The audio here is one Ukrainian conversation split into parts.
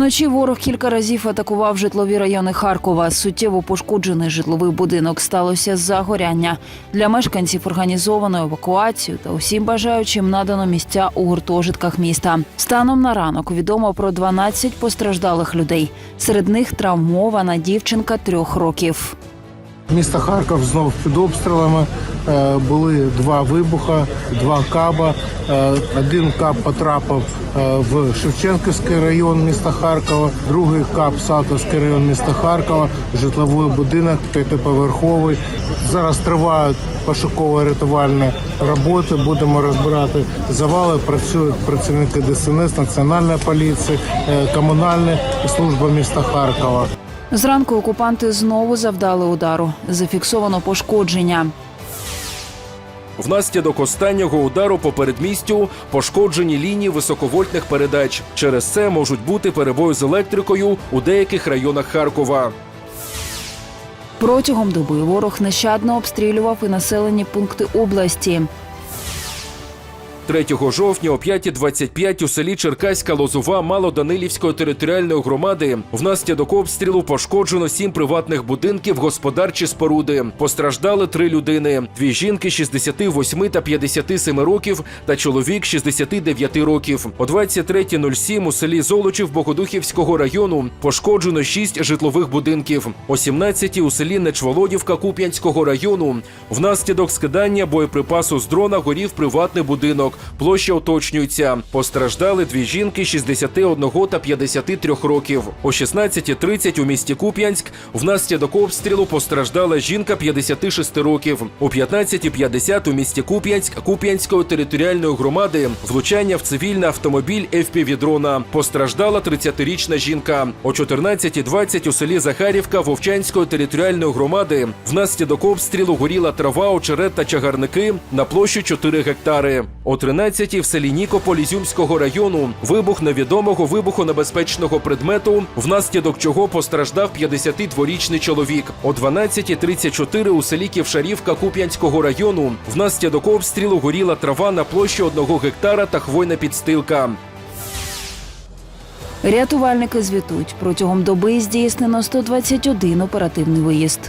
Вночі ворог кілька разів атакував житлові райони Харкова. Суттєво пошкоджений житловий будинок сталося загоряння. Для мешканців організовано евакуацію та усім бажаючим надано місця у гуртожитках міста. Станом на ранок відомо про 12 постраждалих людей. Серед них травмована дівчинка трьох років. Місто Харків знов під обстрілами. Е, Були два вибуха, два каба. Е, Один каб потрапив е, в Шевченківський район міста Харкова, другий каб Салтовський район міста Харкова, житловий будинок п'ятиповерховий. Зараз тривають пошуково-рятувальні роботи. Будемо розбирати завали. Працюють працівники ДСНС, Національної поліції, комунальні служби міста Харкова. Зранку окупанти знову завдали удару. Зафіксовано пошкодження. Внаслідок останнього удару по передмістю пошкоджені лінії високовольтних передач. Через це можуть бути перебої з електрикою у деяких районах Харкова. Протягом доби ворог нещадно обстрілював і населені пункти області. 3 жовтня о 5.25 у селі Черкаська Лозова Малоданилівської територіальної громади внаслідок обстрілу пошкоджено сім приватних будинків, господарчі споруди. Постраждали три людини: дві жінки 68 та 57 років та чоловік 69 років. О 23.07 у селі Золочів Богодухівського району пошкоджено шість житлових будинків. О 17 у селі Нечволодівка Куп'янського району внаслідок скидання боєприпасу з дрона горів приватний будинок. Площа уточнюється. Постраждали дві жінки 61 та 53 років. О 16.30 у місті Куп'янськ внаслідок обстрілу постраждала жінка 56 років. О 15.50 у місті Куп'янськ Куп'янської територіальної громади влучання в цивільний автомобіль FPV-дрона. Постраждала 30-річна жінка. О 14.20 у селі Захарівка Вовчанської територіальної громади внаслідок обстрілу горіла трава, очерет та чагарники на площу 4 гектари. О 13 в селі Нікополь Ізюмського району вибух невідомого вибухонебезпечного предмету, внаслідок чого постраждав 52-річний чоловік. О 12.34 у селі Ківшарівка Куп'янського району внаслідок обстрілу горіла трава на площі 1 гектара та хвойна підстилка. Рятувальники звітують протягом доби здійснено 121 оперативний виїзд.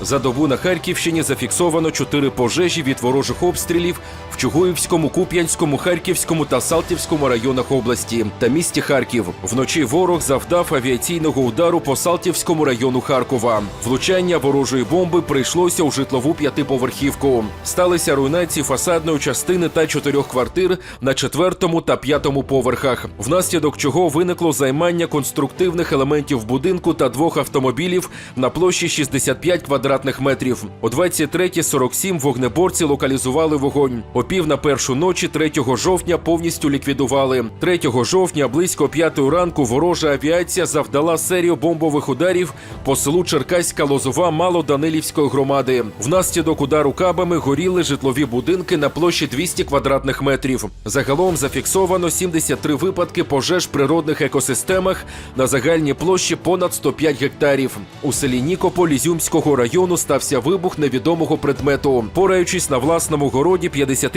За добу на Харківщині зафіксовано чотири пожежі від ворожих обстрілів Чугуївському, Куп'янському, Харківському та Салтівському районах області та місті Харків. Вночі ворог завдав авіаційного удару по Салтівському району Харкова. Влучання ворожої бомби прийшлося у житлову п'ятиповерхівку. Сталися руйнації фасадної частини та чотирьох квартир на четвертому та п'ятому поверхах, внаслідок чого виникло займання конструктивних елементів будинку та двох автомобілів на площі 65 квадратних метрів. О 23.47 вогнеборці локалізували вогонь. О пів на першу ночі 3 жовтня повністю ліквідували. 3 жовтня близько 5 ранку ворожа авіація завдала серію бомбових ударів по селу Черкаська Лозова Малоданилівської громади. Внаслідок удару кабами горіли житлові будинки на площі 200 квадратних метрів. Загалом зафіксовано 73 випадки пожеж в природних екосистемах на загальній площі понад 105 гектарів. У селі Нікополь Ізюмського району стався вибух невідомого предмету. Пораючись на власному городі,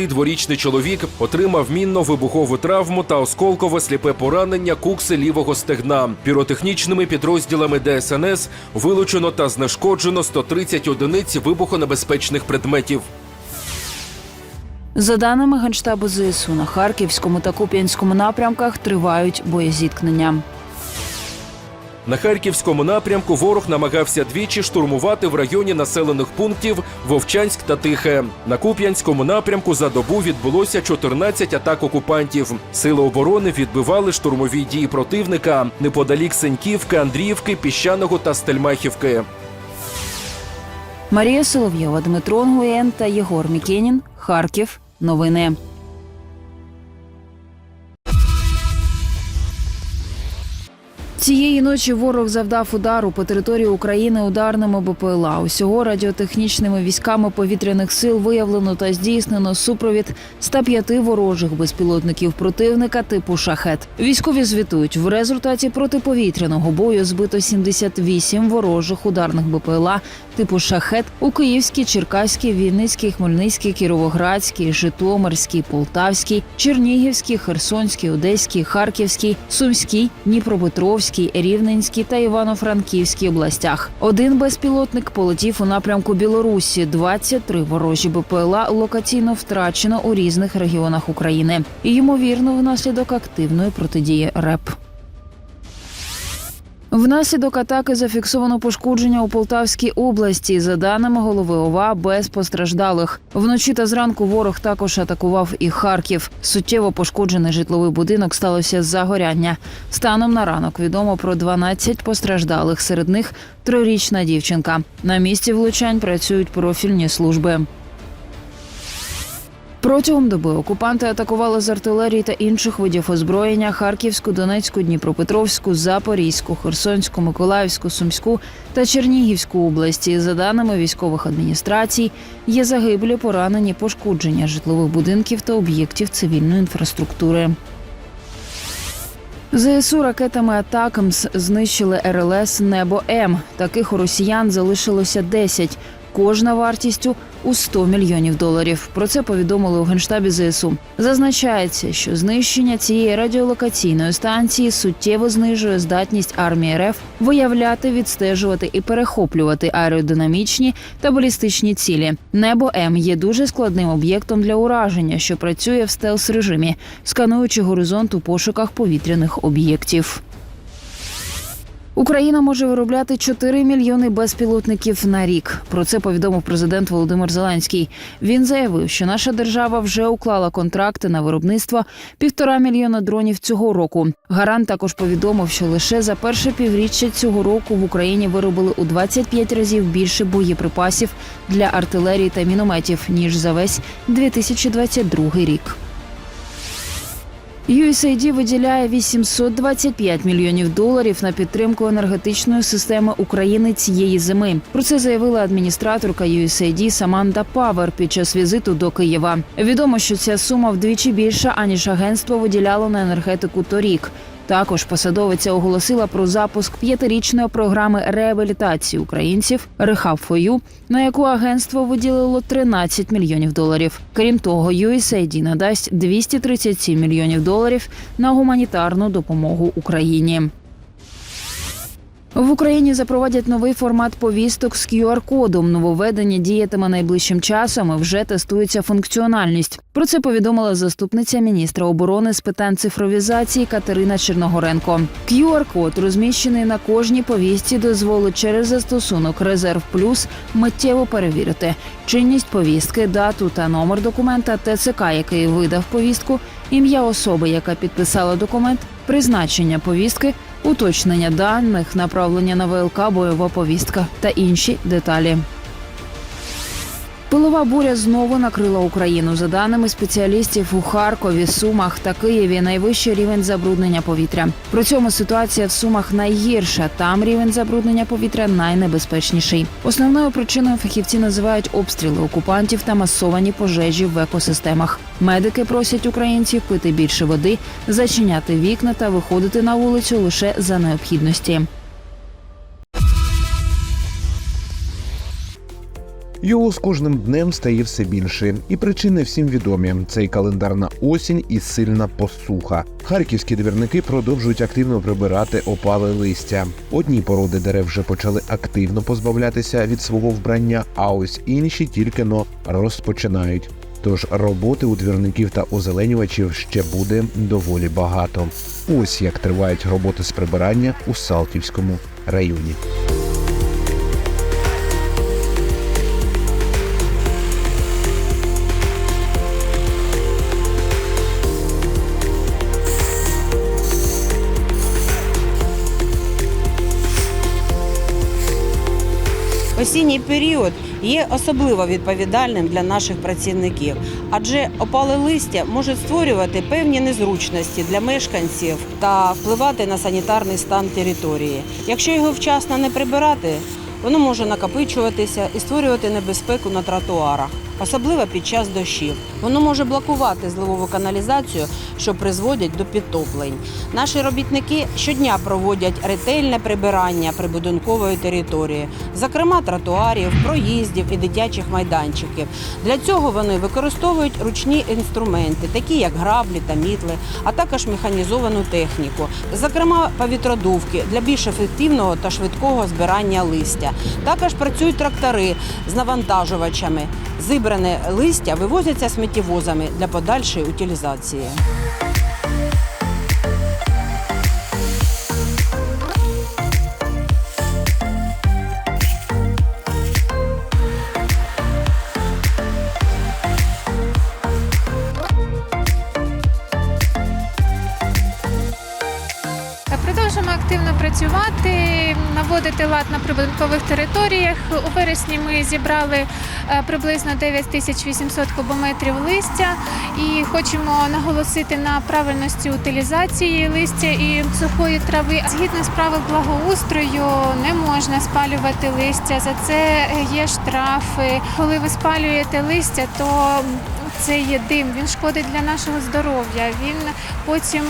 52-річний чоловік отримав мінно-вибухову травму та осколкове сліпе поранення кукси лівого стегна. Піротехнічними підрозділами ДСНС вилучено та знешкоджено 130 одиниць вибухонебезпечних предметів. За даними Генштабу ЗСУ, на Харківському та Куп'янському напрямках тривають боєзіткнення. На харківському напрямку ворог намагався двічі штурмувати в районі населених пунктів Вовчанськ та Тихе. На Куп'янському напрямку за добу відбулося 14 атак окупантів. Сили оборони відбивали штурмові дії противника неподалік Сеньківки, Андріївки, Піщаного та Стельмахівки. Марія Соловйова, Дмитро Нгуєн та Єгор Мікенін. Харків. Новини. Цієї ночі ворог завдав удару по території України ударними БПЛА. Усього радіотехнічними військами повітряних сил виявлено та здійснено супровід 105 ворожих безпілотників противника типу шахет. Військові звітують в результаті протиповітряного бою збито 78 ворожих ударних БПЛА типу шахет у Київській, Черкаській, Вінницькій, Хмельницькій, Кіровоградській, Житомирській, Полтавській, Чернігівській, Херсонській, Одеській, Харківській, Сумській, Дніпропетровській, Рівненській та Івано-Франківській областях. Один безпілотник полетів у напрямку Білорусі. 23 ворожі БПЛА локаційно втрачено у різних регіонах України. І ймовірно, внаслідок активної протидії РЕП. Внаслідок атаки зафіксовано пошкодження у Полтавській області. За даними голови ОВА, без постраждалих. Вночі та зранку ворог також атакував і Харків. Суттєво пошкоджений житловий будинок сталося загоряння. Станом на ранок відомо про 12 постраждалих. Серед них трирічна дівчинка. На місці влучань працюють профільні служби. Протягом доби окупанти атакували з артилерії та інших видів озброєння Харківську, Донецьку, Дніпропетровську, Запорізьку, Херсонську, Миколаївську, Сумську та Чернігівську області. За даними військових адміністрацій, є загиблі, поранені, пошкодження житлових будинків та об'єктів цивільної інфраструктури. ЗСУ ракетами Атакамс знищили РЛС Небо М. Таких у росіян залишилося 10. Кожна вартістю у 100 мільйонів доларів. Про це повідомили у генштабі ЗСУ. Зазначається, що знищення цієї радіолокаційної станції суттєво знижує здатність армії РФ виявляти, відстежувати і перехоплювати аеродинамічні та балістичні цілі. Небо М є дуже складним об'єктом для ураження, що працює в стелс режимі, скануючи горизонт у пошуках повітряних об'єктів. Україна може виробляти 4 мільйони безпілотників на рік. Про це повідомив президент Володимир Зеленський. Він заявив, що наша держава вже уклала контракти на виробництво півтора мільйона дронів цього року. Гарант також повідомив, що лише за перше півріччя цього року в Україні виробили у 25 разів більше боєприпасів для артилерії та мінометів ніж за весь 2022 рік. USAID виділяє 825 мільйонів доларів на підтримку енергетичної системи України цієї зими. Про це заявила адміністраторка USAID Саманда Павер під час візиту до Києва. Відомо, що ця сума вдвічі більша аніж агентство виділяло на енергетику торік. Також посадовиця оголосила про запуск п'ятирічної програми реабілітації українців Рехаб Фою, на яку агентство виділило 13 мільйонів доларів. Крім того, USAID надасть 237 мільйонів доларів на гуманітарну допомогу Україні. В Україні запровадять новий формат повісток з QR-кодом. Нововведення діятиме найближчим часом. і Вже тестується функціональність. Про це повідомила заступниця міністра оборони з питань цифровізації Катерина Черногоренко. QR-код, розміщений на кожній повістці, дозволить через застосунок Резерв Плюс миттєво перевірити чинність повістки, дату та номер документа ТЦК, який видав повістку, ім'я особи, яка підписала документ, призначення повістки, уточнення даних, направлення на ВЛК, бойова повістка та інші деталі. Пилова буря знову накрила Україну. За даними спеціалістів у Харкові, Сумах та Києві найвищий рівень забруднення повітря. При цьому ситуація в Сумах найгірша. Там рівень забруднення повітря найнебезпечніший. Основною причиною фахівці називають обстріли окупантів та масовані пожежі в екосистемах. Медики просять українців пити більше води, зачиняти вікна та виходити на вулицю лише за необхідності. Його з кожним днем стає все більше, і причини всім відомі: це і календарна осінь, і сильна посуха. Харківські двірники продовжують активно прибирати опале листя. Одні породи дерев вже почали активно позбавлятися від свого вбрання, а ось інші тільки но розпочинають. Тож роботи у двірників та озеленювачів ще буде доволі багато. Ось як тривають роботи з прибирання у Салтівському районі. Осінній період є особливо відповідальним для наших працівників, адже опале листя можуть створювати певні незручності для мешканців та впливати на санітарний стан території. Якщо його вчасно не прибирати, воно може накопичуватися і створювати небезпеку на тротуарах. Особливо під час дощів. Воно може блокувати зливову каналізацію, що призводить до підтоплень. Наші робітники щодня проводять ретельне прибирання прибудинкової території, зокрема тротуарів, проїздів і дитячих майданчиків. Для цього вони використовують ручні інструменти, такі як граблі та мітли, а також механізовану техніку, зокрема повітродувки для більш ефективного та швидкого збирання листя. Також працюють трактори з навантажувачами. Зібране листя вивозяться сміттєвозами для подальшої утилізації. Працювати, наводити лад на прибудинкових територіях. У вересні ми зібрали е, приблизно 9800 кубометрів листя і хочемо наголосити на правильності утилізації листя і сухої трави. Згідно з правил благоустрою, не можна спалювати листя. За це є штрафи. Коли ви спалюєте листя, то це є дим, він шкодить для нашого здоров'я. Він потім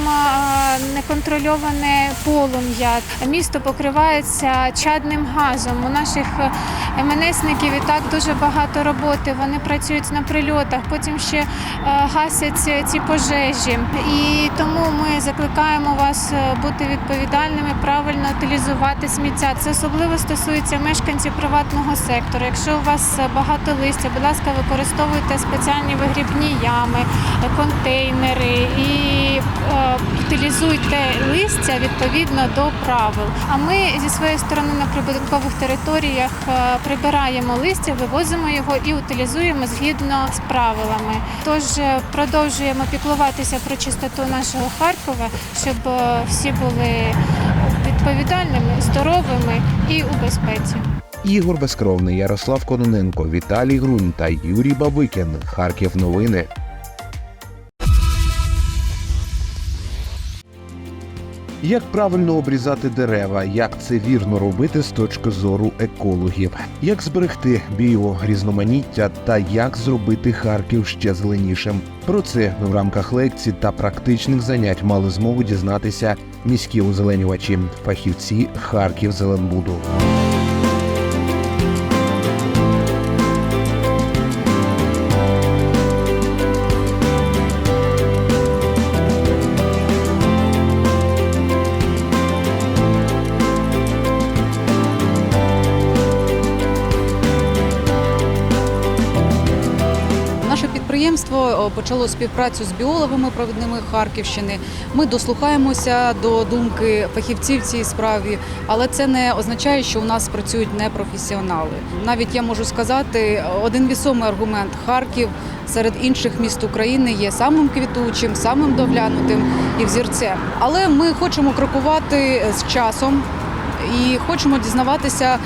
неконтрольоване полум'я. Місто покривається чадним газом. У наших е, МНСників і так дуже багато роботи. Вони працюють на прильотах, потім ще е, гасять ці пожежі. І тому ми закликаємо вас е, бути відповідальними, правильно утилізувати сміття. Це особливо стосується мешканців приватного сектору. Якщо у вас багато листя, будь ласка, використовуйте спеціальні вигрібні ями, контейнери і е, утилізуйте листя відповідно до правил. А ми зі своєї сторони на прибудинкових територіях е, прибираємо листя, вивозимо його і утилізуємо згідно з правилами. Тож е, продовжуємо піклуватися про чистоту нашого Харкова, щоб всі були відповідальними, здоровими і у безпеці. Ігор Безкровний, Ярослав Кононенко, Віталій Грунь та Юрій Бабикін. Харків новини. Як правильно обрізати дерева, як це вірно робити з точки зору екологів, як зберегти біорізноманіття та як зробити Харків ще зеленішим. Про це в рамках лекцій та практичних занять мали змогу дізнатися міські озеленювачі, фахівці Харків Зеленбуду. О, почало співпрацю з біологами провідними Харківщини. Ми дослухаємося до думки фахівців в цій справі, але це не означає, що у нас працюють непрофесіонали. Навіть я можу сказати, один вісомий аргумент Харків серед інших міст України є самим квітучим, самим доглянутим і взірцем. Але ми хочемо крокувати з часом і хочемо дізнаватися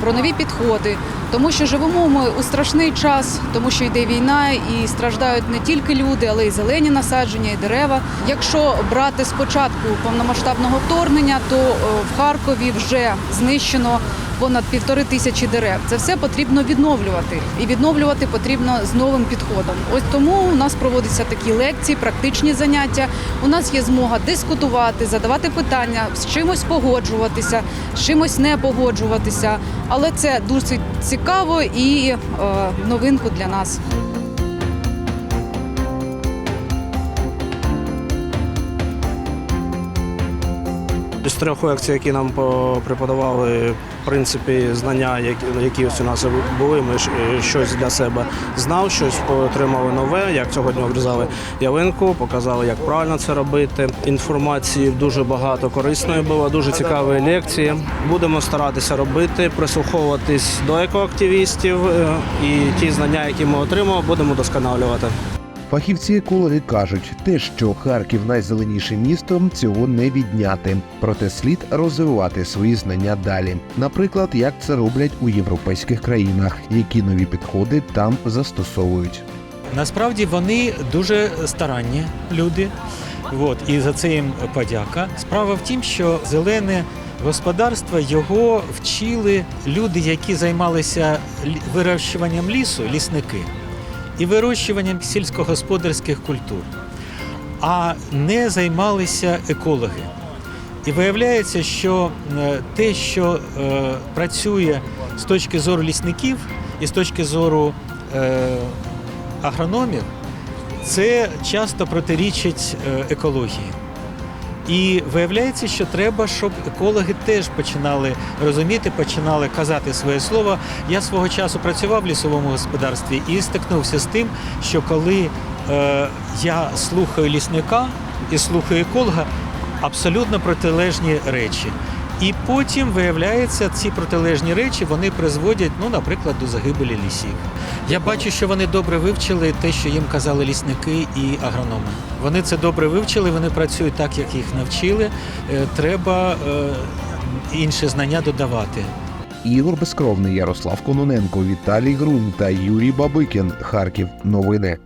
про нові підходи, тому що живемо ми у страшний час, тому що йде війна і страждають не тільки люди, але й зелені насадження, і дерева. Якщо брати спочатку повномасштабного вторгнення, то е, в Харкові вже знищено понад півтори тисячі дерев. Це все потрібно відновлювати, і відновлювати потрібно з новим підходом. Ось тому у нас проводяться такі лекції, практичні заняття. У нас є змога дискутувати, задавати питання, з чимось погоджуватися, з чимось не погоджуватися. Але це досить цікаво і е, новинку для нас. З трьох лекцій, які нам по- преподавали, принципі, знання, які, ось у нас були, ми е, щось для себе знав, щось отримали нове, як сьогодні обрізали ялинку, показали, як правильно це робити. Інформації дуже багато корисної було, дуже цікаві лекції. Будемо старатися робити, прислуховуватись до екоактивістів е, і ті знання, які ми отримали, будемо удосконалювати. Фахівці екологи кажуть, те, що Харків найзеленіше місто, цього не відняти. Проте слід розвивати свої знання далі. Наприклад, як це роблять у європейських країнах, які нові підходи там застосовують. Насправді вони дуже старанні люди. От, і за це їм подяка. Справа в тім, що зелене господарство його вчили люди, які займалися вирощуванням лісу, лісники. І вирощуванням сільськогосподарських культур, а не займалися екологи. І виявляється, що е, те, що е, працює з точки зору лісників і з точки зору е, агрономів, це часто протирічить екології. І виявляється, що треба, щоб екологи теж починали розуміти, починали казати своє слово. Я свого часу працював в лісовому господарстві і стикнувся з тим, що коли е, я слухаю лісника і слухаю еколога, абсолютно протилежні речі. І потім виявляється, ці протилежні речі вони призводять, ну, наприклад, до загибелі лісів. Я бачу, що вони добре вивчили те, що їм казали лісники і агрономи. Вони це добре вивчили, вони працюють так, як їх навчили. Е, Треба е, інші знання додавати. Ігор Безкровний, Ярослав Кононенко, Віталій Грунь та Юрій Бабикін. Харків. Новини.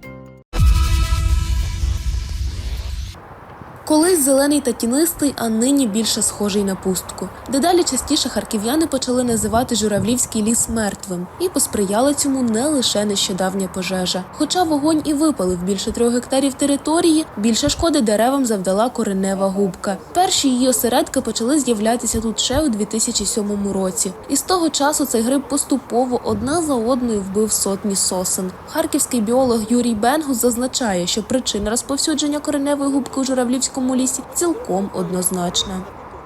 Колись зелений та тінистий, а нині більше схожий на пустку. Дедалі частіше харків'яни почали називати журавлівський ліс мертвим, і посприяла цьому не лише нещодавня пожежа. Хоча вогонь і випалив більше трьох гектарів території, більше шкоди деревам завдала коренева губка. Перші її осередки почали з'являтися тут ще у 2007 році. І з того часу цей гриб поступово одна за одною вбив сотні сосен. Харківський біолог Юрій Бенгус зазначає, що причина розповсюдження кореневої губки у журавлівському лісі цілком однозначна.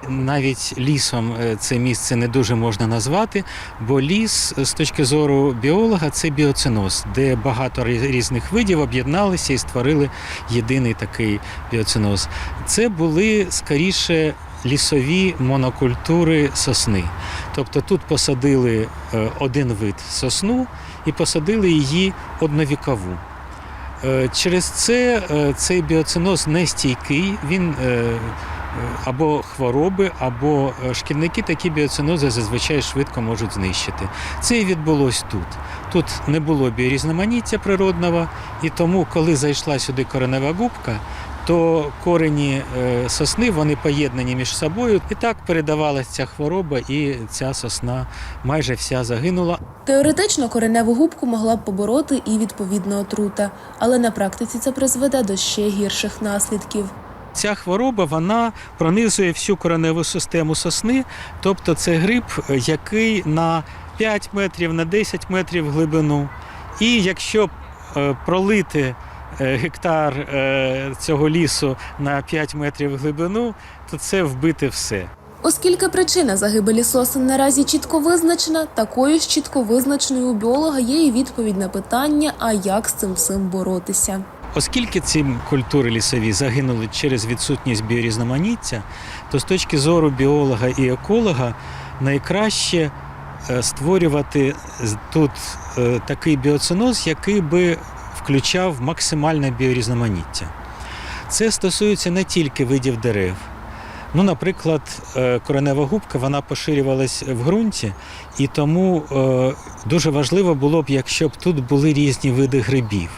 Навіть лісом е, це місце не дуже можна назвати, бо ліс е, з точки зору біолога це біоциноз, де багато різних видів об'єдналися і створили єдиний такий біоциноз. Це були скоріше лісові монокультури сосни. Тобто тут посадили е, один вид сосну і посадили її одновікову. Е, Через це е, цей біоциноз не стійкий, він е, або хвороби, або шкідники такі біоцинози зазвичай швидко можуть знищити. Це і відбулось тут. Тут не було біорізноманіття природного, і тому, коли зайшла сюди коренева губка, то корені е, сосни вони поєднані між собою, і так передавалася ця хвороба, і ця сосна майже вся загинула. Теоретично кореневу губку могла б побороти і відповідна отрута, але на практиці це призведе до ще гірших наслідків. Ця хвороба вона пронизує всю кореневу систему сосни, тобто це гриб, який на 5 метрів, на 10 метрів глибину. І якщо е, пролити гектар е, цього лісу на 5 метрів глибину, то це вбити все. Оскільки причина загибелі сосен наразі чітко визначена, такою ж чітко визначеною у біолога є і відповідь на питання, а як з цим всім боротися. Оскільки ці культури лісові загинули через відсутність біорізноманіття, то з точки зору біолога і еколога найкраще е, створювати тут е, такий біоциноз, який би включав максимальне біорізноманіття. Це стосується не тільки видів дерев. Ну, наприклад, е, коренева губка вона поширювалась в ґрунті, і тому е, дуже важливо було б, якщо б тут були різні види грибів.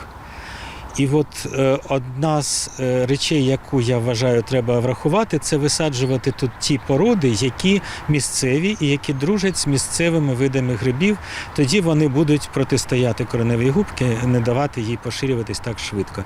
І от е, одна з е, речей, яку я вважаю, треба врахувати, це висаджувати тут ті породи, які місцеві і які дружать з місцевими видами грибів. Тоді вони будуть протистояти кореневій губки, не давати їй поширюватись так швидко.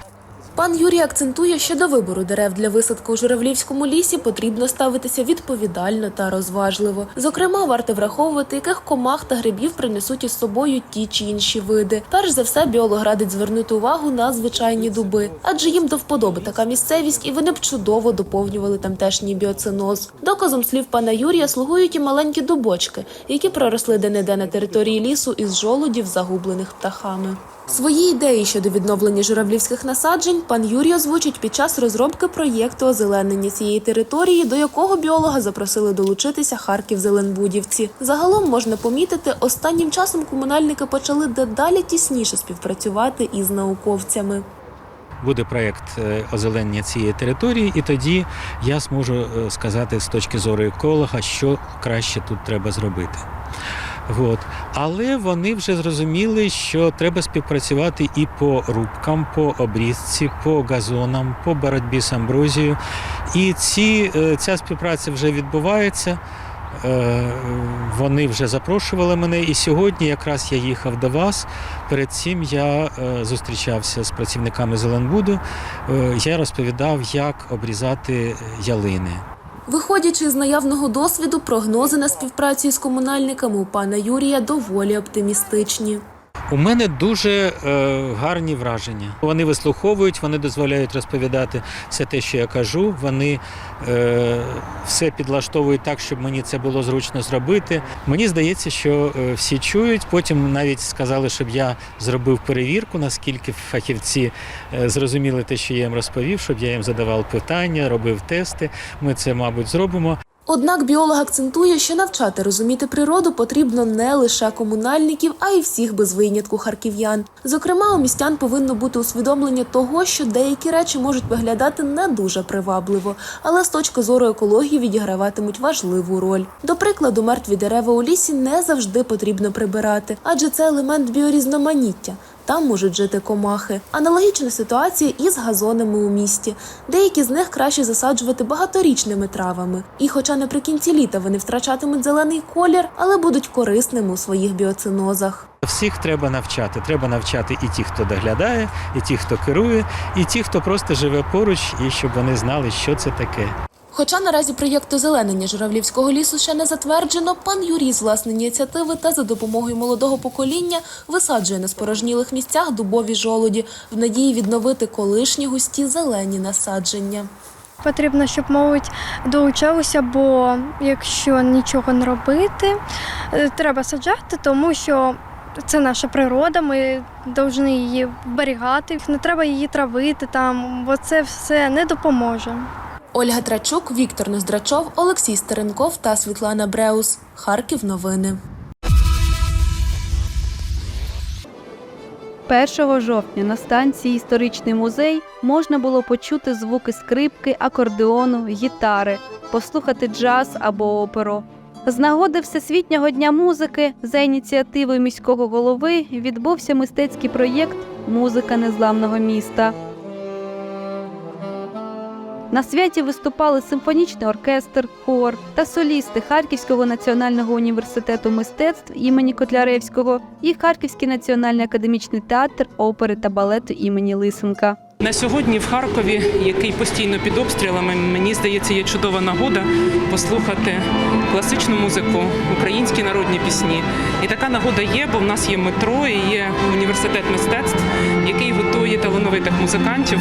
Пан Юрій акцентує, що до вибору дерев для висадки у журавлівському лісі потрібно ставитися відповідально та розважливо. Зокрема, варто враховувати, яких комах та грибів принесуть із собою ті чи інші види. Перш за все, біолог радить звернути увагу на звичайні дуби, адже їм до вподоби така місцевість, і вони б чудово доповнювали тамтешній біоциноз. Доказом слів пана Юрія слугують і маленькі дубочки, які проросли де-не-де на території лісу із жолудів, загублених птахами. Свої ідеї щодо відновлення журавлівських насаджень пан Юрій озвучить під час розробки проєкту озеленення цієї території, до якого біолога запросили долучитися Харків Зеленбудівці. Загалом можна помітити, останнім часом комунальники почали дедалі тісніше співпрацювати із науковцями. Буде проєкт е, озеленення цієї території, і тоді я зможу е, сказати з точки зору еколога, що краще тут треба зробити. От. Але вони вже зрозуміли, що треба співпрацювати і по рубкам, по обрізці, по газонам, по боротьбі з амброзією. І ці, е, ця співпраця вже відбувається. Е, Вони вже запрошували мене, і сьогодні якраз я їхав до вас. Перед цим я е, зустрічався з працівниками Зеленбуду. Я розповідав, як обрізати ялини. Виходячи з наявного досвіду, прогнози на співпрацю із комунальниками у пана Юрія доволі оптимістичні. У мене дуже е, гарні враження. Вони вислуховують, вони дозволяють розповідати все те, що я кажу. Вони е, все підлаштовують так, щоб мені це було зручно зробити. Мені здається, що е, всі чують. Потім навіть сказали, щоб я зробив перевірку, наскільки фахівці е, зрозуміли те, що я їм розповів, щоб я їм задавав питання, робив тести. Ми це, мабуть, зробимо. Однак біолог акцентує, що навчати розуміти природу потрібно не лише комунальників, а й всіх без винятку харків'ян. Зокрема, у містян повинно бути усвідомлення того, що деякі речі можуть виглядати не дуже привабливо, але з точки зору екології відіграватимуть важливу роль. До прикладу, мертві дерева у лісі не завжди потрібно прибирати, адже це елемент біорізноманіття. Там можуть жити комахи. Аналогічна ситуація і з газонами у місті. Деякі з них краще засаджувати багаторічними травами. І хоча наприкінці літа вони втрачатимуть зелений колір, але будуть корисними у своїх біоцинозах. Всіх треба навчати. Треба навчати і ті, хто доглядає, і ті, хто керує, і ті, хто просто живе поруч, і щоб вони знали, що це таке. Хоча наразі проєкт озеленення журавлівського лісу ще не затверджено, пан Юрій з власної ініціативи та за допомогою молодого покоління висаджує на спорожнілих місцях дубові жолоді в надії відновити колишні густі зелені насадження. Потрібно, щоб молодь долучалася, бо якщо нічого не робити, е, треба саджати, тому що це наша природа, ми повинні її вберігати. Не треба її травити там, бо це все не допоможе. Ольга Трачук, Віктор Ноздрачов, Олексій Стеренков та Світлана Бреус. Харків новини. 1 жовтня на станції Історичний музей можна було почути звуки скрипки, акордеону, гітари, послухати джаз або оперу. З нагоди Всесвітнього дня музики за ініціативою міського голови відбувся мистецький проєкт Музика незламного міста. На святі виступали симфонічний оркестр, хор та солісти Харківського національного університету мистецтв імені Котляревського і Харківський національний академічний театр опери та балету імені Лисенка. На сьогодні в Харкові, який постійно під обстрілами, мені здається, є чудова нагода послухати класичну музику, українські народні пісні. І така нагода є, бо в нас є метро і є університет мистецтв, який готує талановитих музикантів,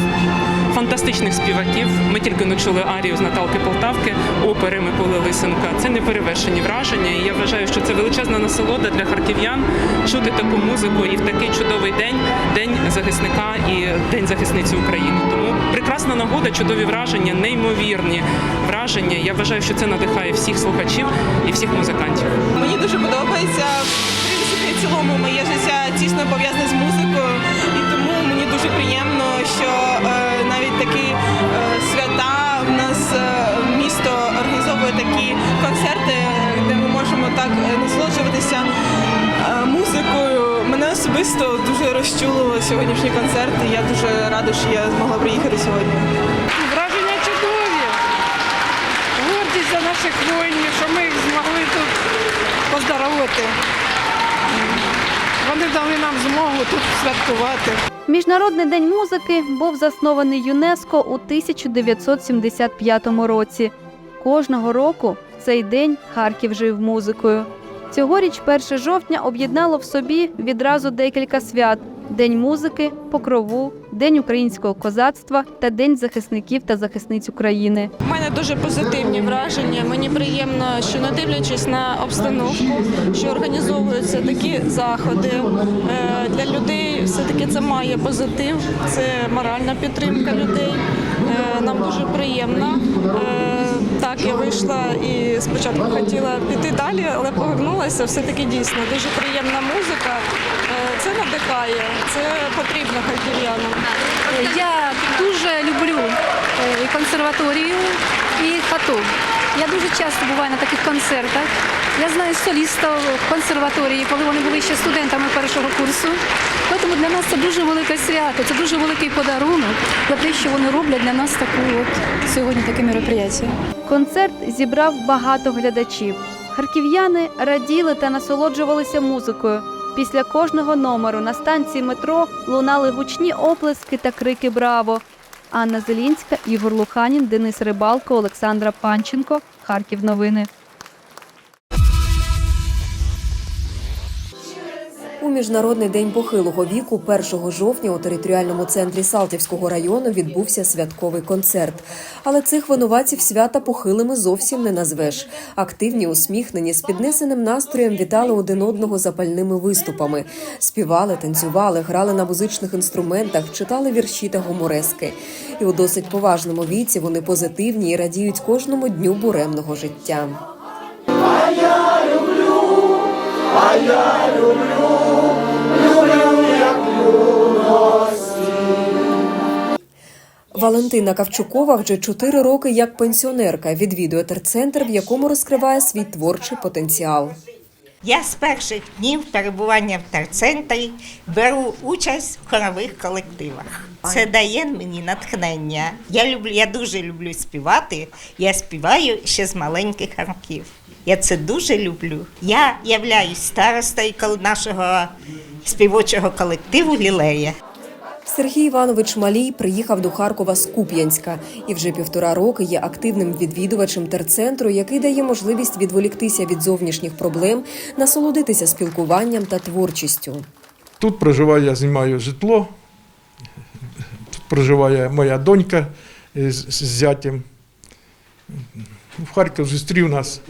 фантастичних співаків. Ми тільки не чули арію з Наталки Полтавки, опери Миколи Лисенка. Це неперевершені враження. І я вважаю, що це величезна насолода для харків'ян чути таку музику і в такий чудовий день, день захисника і день захисниці України. Тому прекрасна нагода, чудові враження, неймовірні враження. Я вважаю, що це надихає всіх слухачів і всіх музикантів. Мені дуже подобається. В принципі, цілому моє життя тісно пов'язане з музикою, і тому мені дуже приємно, що е, навіть такі е, свята в нас е, місто організовує такі концерти, так е, насолоджуватися е, музикою. Мене особисто дуже розчулило сьогоднішній концерт. і Я дуже рада, що я змогла приїхати сьогодні. Враження чудові. Гордість за наших воїнів, що ми їх змогли тут поздоровити. Вони дали нам змогу тут святкувати. Міжнародний день музики був заснований ЮНЕСКО у 1975 році. Кожного року цей день Харків жив музикою. Цьогоріч 1 жовтня об'єднало в собі відразу декілька свят: День музики, покрову, День українського козацтва та День захисників та захисниць України. У мене дуже позитивні враження. Мені приємно, що не дивлячись на обстановку, що організовуються такі заходи е, для людей. Все таки це має позитив, це моральна підтримка людей. Е, Нам дуже приємно. Е, Так, я вийшла і спочатку хотіла піти далі, але повернулася. Все таки дійсно дуже приємна музика. Е, Це надихає, це потрібно харків'янам. Я дуже люблю е, і консерваторію, і хату. Я дуже часто буваю на таких концертах. Я знаю солістів консерваторії, коли вони були ще студентами першого курсу. Тому для нас це дуже велике свято, це дуже великий подарунок за те, що вони роблять для нас таку от сьогодні таке мероприятие. Концерт зібрав багато глядачів. Харків'яни раділи та насолоджувалися музикою. Після кожного номеру на станції метро лунали гучні оплески та крики Браво! Анна Зелінська, Ігор Луханін, Денис Рибалко, Олександра Панченко. Харків новини. У міжнародний день похилого віку 1 жовтня у територіальному центрі Салтівського району відбувся святковий концерт. Але цих винуватців свята похилими зовсім не назвеш. Активні, усміхнені, з піднесеним настроєм вітали один одного запальними виступами. Співали, танцювали, грали на музичних інструментах, читали вірші та гуморески. І у досить поважному віці вони позитивні і радіють кожному дню буремного життя. Валентина Кавчукова вже чотири роки як пенсіонерка відвідує терцентр, в якому розкриває свій творчий потенціал. Я з перших днів перебування в терцентрі беру участь в хорових колективах. Це дає мені натхнення. Я люблю, я дуже люблю співати. Я співаю ще з маленьких років. Я це дуже люблю. Я являюсь старостою нашого співочого колективу Лілея. Сергій Іванович Малій приїхав до Харкова з Куп'янська і вже півтора роки є активним відвідувачем терцентру, який дає можливість відволіктися від зовнішніх проблем, насолодитися спілкуванням та творчістю. Тут проживаю, я знімаю житло. Тут проживає моя донька з, з зятям. В Харків зустрів нас.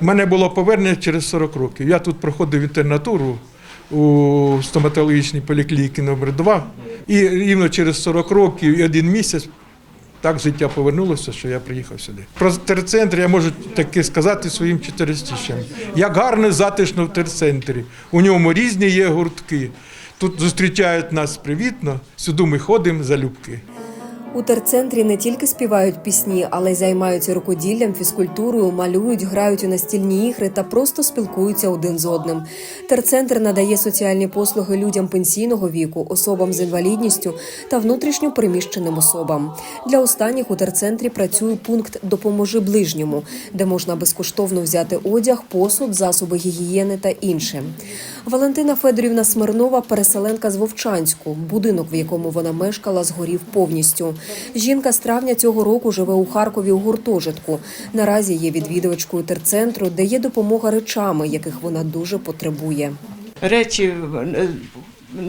У мене було повернення через 40 років. Я тут проходив інтернатуру у стоматологічній поліклініці номер 2 І рівно через 40 років і один місяць так життя повернулося, що я приїхав сюди. Про терцентр я можу таки сказати своїм чотиристічам. Як гарно затишно в терцентрі. У ньому різні є гуртки. Тут зустрічають нас привітно, сюди ми ходимо залюбки. У терцентрі не тільки співають пісні, але й займаються рукоділлям, фізкультурою, малюють, грають у настільні ігри та просто спілкуються один з одним. Терцентр надає соціальні послуги людям пенсійного віку, особам з інвалідністю та внутрішньо переміщеним особам. Для останніх у терцентрі працює пункт Допоможи ближньому, де можна безкоштовно взяти одяг, посуд, засоби гігієни та інше. Валентина Федорівна Смирнова переселенка з Вовчанську. Будинок, в якому вона мешкала, згорів повністю. Жінка з травня цього року живе у Харкові у гуртожитку. Наразі є відвідувачкою терцентру, де є допомога речами, яких вона дуже потребує. речі е,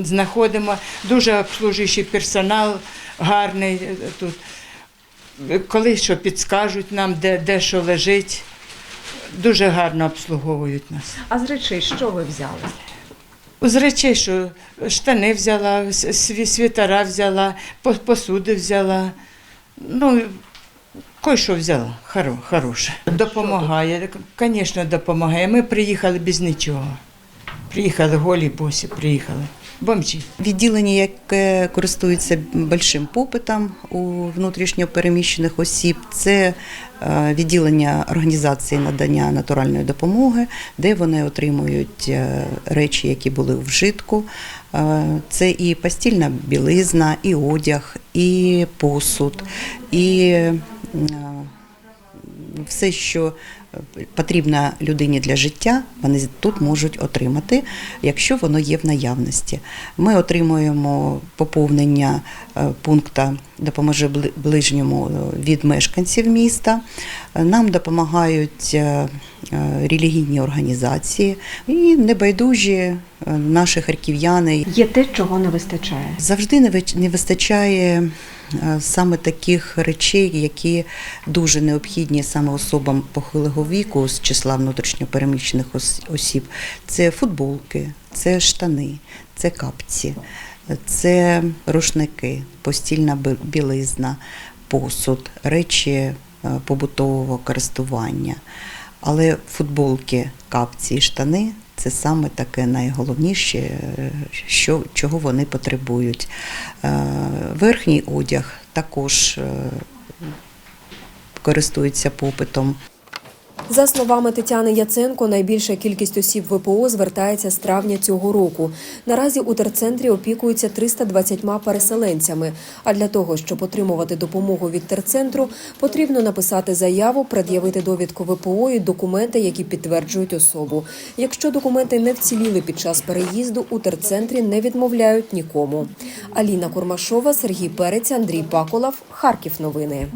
знаходимо, дуже обслужуючий персонал гарний е, тут. Коли що підскажуть нам, де, де що лежить, дуже гарно обслуговують нас. А з речей що ви взяли? З речей, що штани взяла, світера взяла, посуди взяла. Ну, кой що взяла, хоро, хороше. Допомагає, звісно, допомагає. Ми приїхали без нічого. Приїхали голі, босі, приїхали. Бомжі. Відділення, яке користується большим попитом у внутрішньопереміщених осіб, це е, відділення організації надання натуральної допомоги, де вони отримують е, речі, які були у вжитку. Е, Це і постільна білизна, і одяг, і посуд, і все, що потрібно людині для життя, вони тут можуть отримати, якщо воно є в наявності. Ми отримуємо поповнення е, пункту допоможе ближньому е, від мешканців міста. Е, Нам допомагають релігійні організації і небайдужі наші харків'яни. Є те, чого не вистачає. Завжди не вистачає саме таких речей, які дуже необхідні саме особам похилого віку з числа внутрішньопереміщених осіб. Це футболки, це штани, це капці, це рушники, постільна білизна, посуд, речі е, побутового користування. Але футболки, капці і штани це саме таке найголовніше, що, чого вони потребують. Е, Верхній одяг також е, користується попитом. За словами Тетяни Яценко, найбільша кількість осіб ВПО звертається з травня цього року. Наразі у терцентрі опікуються 320 переселенцями. А для того, щоб отримувати допомогу від терцентру, потрібно написати заяву, пред'явити довідку ВПО і документи, які підтверджують особу. Якщо документи не вціліли під час переїзду, у терцентрі не відмовляють нікому. Аліна Курмашова, Сергій Перець, Андрій Паколов, Харків. Новини.